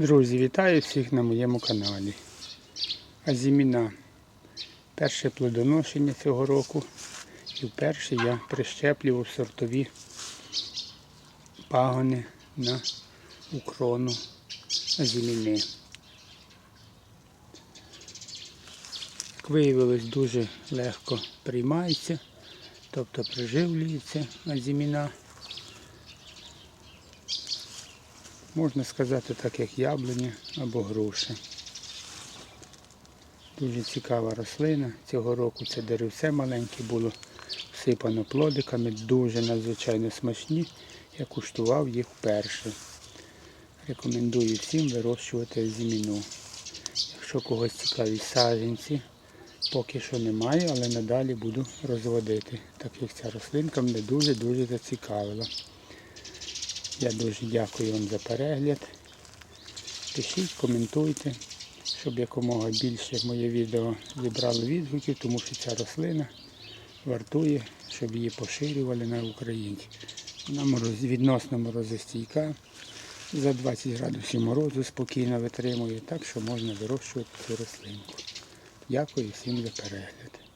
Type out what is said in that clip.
Друзі, вітаю всіх на моєму каналі. Азіміна. Перше плодоношення цього року. І вперше я прищеплював сортові пагони на укрону азіміни. Як виявилось, дуже легко приймається, тобто приживлюється азіміна. Можна сказати так, як яблуня або груша. Дуже цікава рослина. Цього року це деревце маленьке було всипано плодиками, дуже надзвичайно смачні. Я куштував їх вперше. Рекомендую всім вирощувати зіміну. Якщо когось цікаві саджанці, поки що немає, але надалі буду розводити, так як ця рослинка мене дуже-дуже зацікавила. Я дуже дякую вам за перегляд. Пишіть, коментуйте, щоб якомога більше моє відео зібрало відгуків, тому що ця рослина вартує, щоб її поширювали на Україні. Вона відносно морозостійка. За 20 градусів морозу спокійно витримує, так що можна вирощувати цю рослинку. Дякую всім за перегляд.